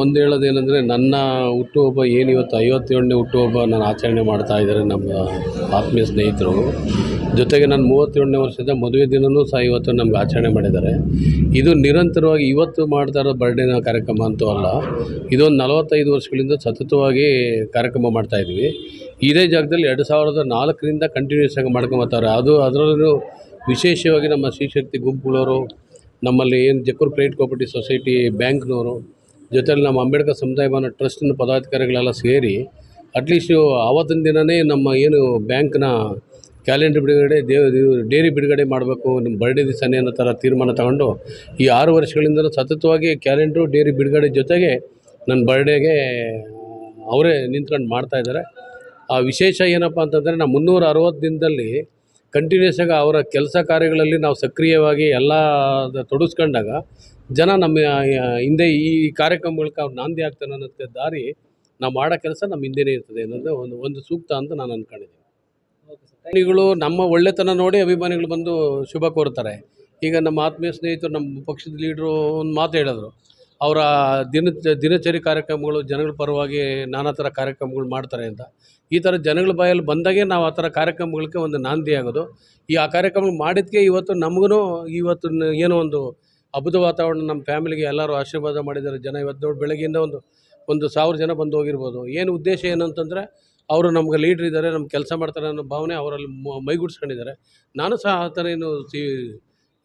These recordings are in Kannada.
ಒಂದು ಹೇಳೋದೇನೆಂದರೆ ನನ್ನ ಹುಟ್ಟುಹಬ್ಬ ಏನು ಇವತ್ತು ಐವತ್ತೇಳನೇ ಹುಟ್ಟುಹಬ್ಬ ನಾನು ಆಚರಣೆ ಮಾಡ್ತಾ ಇದ್ದಾರೆ ನಮ್ಮ ಆತ್ಮೀಯ ಸ್ನೇಹಿತರು. ಜೊತೆಗೆ ನಾನು ಮೂವತ್ತೇಳನೇ ವರ್ಷದ ಮದುವೆ ದಿನವೂ ಸಹ ಇವತ್ತು ನಮ್ಗೆ ಆಚರಣೆ ಮಾಡಿದ್ದಾರೆ. ಇದು ನಿರಂತರವಾಗಿ ಇವತ್ತು ಮಾಡ್ತಾ ಇರೋ ಬರ್ಡೇನ ಕಾರ್ಯಕ್ರಮ ಅಂತೂ ಅಲ್ಲ, ಇದೊಂದು ನಲವತ್ತೈದು ವರ್ಷಗಳಿಂದ ಸತತವಾಗಿ ಕಾರ್ಯಕ್ರಮ ಮಾಡ್ತಾಯಿದ್ವಿ ಇದೇ ಜಾಗದಲ್ಲಿ ಎರಡು ಸಾವಿರದ ನಾಲ್ಕರಿಂದ ಕಂಟಿನ್ಯೂಸ್ ಆಗಿ ಮಾಡ್ಕೊಂಬತ್ತಾರೆ. ಅದು ಅದರಲ್ಲೂ ವಿಶೇಷವಾಗಿ ನಮ್ಮ ಶ್ರೀಶಕ್ತಿ ಗುಂಪುಗಳವರು, ನಮ್ಮಲ್ಲಿ ಏನು ಜಕ್ಕೂರು ಕ್ರೆಡಿಟ್ ಕೋಆಪರೇಟಿವ್ ಸೊಸೈಟಿ ಬ್ಯಾಂಕ್ನವರು ಜೊತೆಲಿ ನಮ್ಮ ಅಂಬೇಡ್ಕರ್ ಸಮುದಾಯ ಭವನ ಟ್ರಸ್ಟ್ನ ಪದಾಧಿಕಾರಿಗಳೆಲ್ಲ ಸೇರಿ ಅಟ್ಲೀಸ್ಟು ಆವತ್ತಿನ ದಿನವೇ ನಮ್ಮ ಏನು ಬ್ಯಾಂಕ್ನ ಕ್ಯಾಲೆಂಡರ್ ಬಿಡುಗಡೆ ದೇವ್ ಡೇರಿ ಬಿಡುಗಡೆ ಮಾಡಬೇಕು, ನಿಮ್ಮ ಬರ್ಡೇ ದಿವಸನೇ ಅನ್ನೋ ಥರ ತೀರ್ಮಾನ ತಗೊಂಡು ಈ ಆರು ವರ್ಷಗಳಿಂದ ಸತತವಾಗಿ ಕ್ಯಾಲೆಂಡ್ರು, ಡೇರಿ ಬಿಡುಗಡೆ ಜೊತೆಗೆ ನನ್ನ ಬರ್ಡೇಗೆ ಅವರೇ ನಿಂತ್ಕೊಂಡು ಮಾಡ್ತಾಯಿದ್ದಾರೆ ಆ ವಿಶೇಷ ಏನಪ್ಪ ಅಂತಂದರೆ ನಾವು ಮುನ್ನೂರ ಅರವತ್ತು ದಿನದಲ್ಲಿ ಕಂಟಿನ್ಯೂಸ್ ಆಗಿ ಅವರ ಕೆಲಸ ಕಾರ್ಯಗಳಲ್ಲಿ ನಾವು ಸಕ್ರಿಯವಾಗಿ ಎಲ್ಲ ತೊಡಗಿಸ್ಕೊಂಡಾಗ ಜನ ನಮ್ಮ ಹಿಂದೆ ಈ ಕಾರ್ಯಕ್ರಮಗಳಿಗೆ ಅವ್ರು ನಾಂದಿ ಆಗ್ತಾನೆ ಅನ್ನೋದಕ್ಕೆ ದಾರಿ ನಾವು ಮಾಡೋ ಕೆಲಸ ನಮ್ಮ ಹಿಂದೆನೇ ಇರ್ತದೆ ಅನ್ನೋದು ಒಂದು ಒಂದು ಸೂಕ್ತ ಅಂತ ನಾನು ಅಂದ್ಕೊಂಡಿದ್ದೀನಿ ಅಭಿಮಾನಿಗಳು ನಮ್ಮ ಒಳ್ಳೆತನ ನೋಡಿ ಅಭಿಮಾನಿಗಳು ಬಂದು ಶುಭ ಕೋರ್ತಾರೆ. ಈಗ ನಮ್ಮ ಆತ್ಮೀಯ ಸ್ನೇಹಿತರು, ನಮ್ಮ ಪಕ್ಷದ ಲೀಡ್ರು ಒಂದು ಮಾತು ಹೇಳಿದ್ರು. ಅವರ ದಿನ ದಿನಚರಿ ಕಾರ್ಯಕ್ರಮಗಳು ಜನಗಳ ಪರವಾಗಿ ನಾನಾ ಥರ ಕಾರ್ಯಕ್ರಮಗಳು ಮಾಡ್ತಾರೆ ಅಂತ. ಈ ಥರ ಜನಗಳ ಬಾಯಲ್ಲಿ ಬಂದಾಗೆ ನಾವು ಆ ಥರ ಕಾರ್ಯಕ್ರಮಗಳಿಗೆ ಒಂದು ನಾಂದಿ ಆಗೋದು. ಈ ಆ ಕಾರ್ಯಕ್ರಮ ಮಾಡಿದ್ದಕ್ಕೆ ಇವತ್ತು ನಮಗೂ ಇವತ್ತು ಏನೋ ಒಂದು ಹಬ್ಬದ ವಾತಾವರಣ ನಮ್ಮ ಫ್ಯಾಮಿಲಿಗೆ ಎಲ್ಲರೂ ಆಶೀರ್ವಾದ ಮಾಡಿದ್ದಾರೆ. ಜನ ಇವತ್ತು ನೋಡಿ ಬೆಳಗ್ಗೆಯಿಂದ ಒಂದು ಒಂದು ಸಾವಿರ ಜನ ಬಂದು ಹೋಗಿರ್ಬೋದು. ಏನು ಉದ್ದೇಶ ಏನು ಅಂತಂದರೆ ಅವರು ನಮ್ಗೆ ಲೀಡ್ರ್ ಇದ್ದಾರೆ ನಮ್ಮ ಕೆಲಸ ಮಾಡ್ತಾರೆ ಅನ್ನೋ ಭಾವನೆ ಅವರಲ್ಲಿ ಮೈಗೂಡಿಸ್ಕೊಂಡಿದ್ದಾರೆ. ನಾನು ಸಹ ಆ ಥರ ಏನು ಸಿ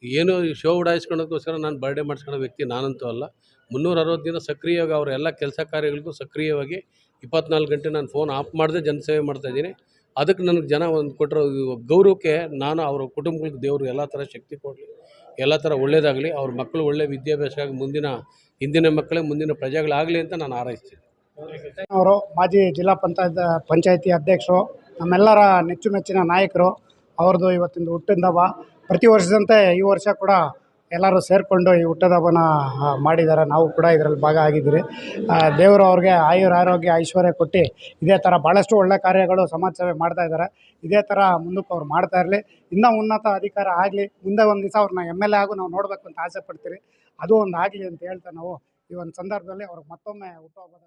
ಏನು ಶೋ ಉಡಾಯಿಸ್ಕೊಳ್ಳೋದಕ್ಕೋಸ್ಕರ ನಾನು ಬರ್ಡೇ ಮಾಡಿಸ್ಕೊಳ್ಳೋ ವ್ಯಕ್ತಿ ನಾನಂತೂ ಅಲ್ಲ. ಮುನ್ನೂರ ಅರವತ್ತು ದಿನ ಸಕ್ರಿಯವಾಗಿ ಅವರ ಎಲ್ಲ ಕೆಲಸ ಕಾರ್ಯಗಳಿಗೂ ಸಕ್ರಿಯವಾಗಿ ಇಪ್ಪತ್ನಾಲ್ಕು ಗಂಟೆ ನಾನು ಫೋನ್ ಆಫ್ ಮಾಡದೆ, ಜನಸೇವೆ ಮಾಡ್ತಾಯಿದ್ದೀನಿ ಅದಕ್ಕೆ ನನಗೆ ಜನ ಒಂದು ಕೊಟ್ಟಿರೋ ಗೌರವಕ್ಕೆ ನಾನು ಅವರ ಕುಟುಂಬಗಳಿಗೆ ದೇವರು ಎಲ್ಲ ಥರ ಶಕ್ತಿ ಕೊಡಲಿ, ಎಲ್ಲ ಥರ ಒಳ್ಳೆಯದಾಗಲಿ ಅವ್ರ ಮಕ್ಕಳು ಒಳ್ಳೆ ವಿದ್ಯಾಭ್ಯಾಸ ಆಗಿ ಮುಂದಿನ, ಹಿಂದಿನ ಮಕ್ಕಳೇ ಮುಂದಿನ ಪ್ರಜೆಗಳಾಗಲಿ ಅಂತ ನಾನು ಹಾರೈಸ್ತೀನಿ. ಅವರು ಮಾಜಿ ಜಿಲ್ಲಾ ಪಂಚಾಯತ್, ಪಂಚಾಯತಿ ಅಧ್ಯಕ್ಷರು, ನಮ್ಮೆಲ್ಲರ ನೆಚ್ಚು ಮೆಚ್ಚಿನ ನಾಯಕರು, ಅವ್ರದ್ದು ಇವತ್ತಿಂದು ಹುಟ್ಟಿದವ ಪ್ರತಿ ವರ್ಷದಂತೆ ಈ ವರ್ಷ ಕೂಡ ಎಲ್ಲರೂ ಸೇರಿಕೊಂಡು ಈ ಹುಟ್ಟದ ಹಬ್ಬನ ಮಾಡಿದ್ದಾರೆ. ನಾವು ಕೂಡ ಇದರಲ್ಲಿ ಭಾಗ ಆಗಿದ್ದೀರಿ ದೇವರು ಅವ್ರಿಗೆ ಆಯುರ ಆರೋಗ್ಯ, ಐಶ್ವರ್ಯ ಕೊಟ್ಟು ಇದೇ ಥರ ಭಾಳಷ್ಟು ಒಳ್ಳೆ ಕಾರ್ಯಗಳು ಸಮಾಜ ಸೇವೆ ಮಾಡ್ತಾ ಇದ್ದಾರೆ. ಇದೇ ಥರ ಮುಂದಕ್ಕೆ ಅವ್ರು ಮಾಡ್ತಾ ಇರಲಿ. ಇನ್ನೂ ಉನ್ನತ ಅಧಿಕಾರ ಆಗಲಿ, ಮುಂದೆ ಒಂದು ದಿವಸ ಅವ್ರನ್ನ ಎಂ ಎಲ್ ಎ ಆಗು ನಾವು ನೋಡಬೇಕು ಅಂತ ಆಸೆ ಪಡ್ತೀರಿ. ಅದು ಒಂದು ಆಗಲಿ ಅಂತ ಹೇಳ್ತಾ ನಾವು ಈ ಒಂದು ಸಂದರ್ಭದಲ್ಲಿ ಅವ್ರಿಗೆ ಮತ್ತೊಮ್ಮೆ ಹುಟ್ಟುಹಬ್ಬದ